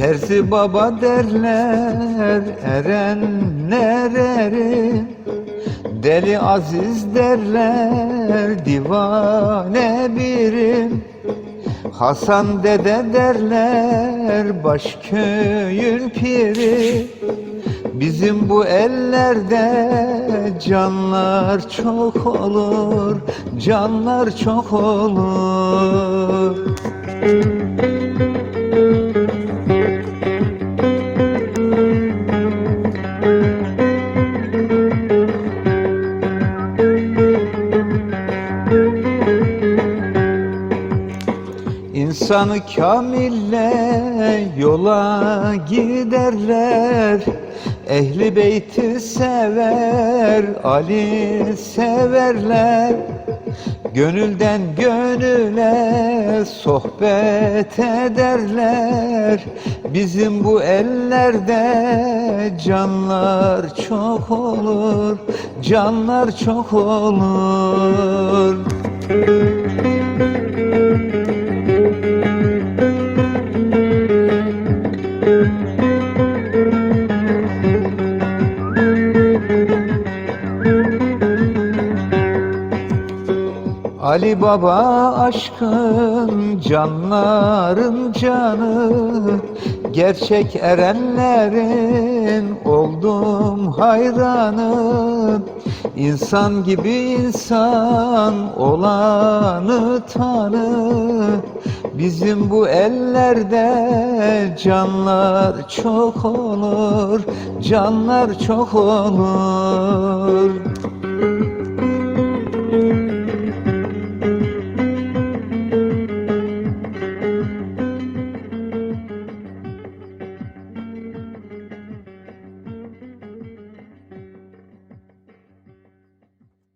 Ali Baba derler erenler erin Deli Aziz derler divane birim Hasan dede derler baş piri. Bizim bu ellerde canlar çok olur Canlar çok olur İnsanı kamille yola giderler. Ehli beyti sever, Ali severler. Gönülden gönüle sohbet ederler. Bizim bu ellerde canlar çok olur Canlar çok olur Ali Baba aşkın canların canı Gerçek erenlerin oldum hayranı. İnsan gibi insan olanı tanı. Bizim bu ellerde canlar çok olur Canlar çok olur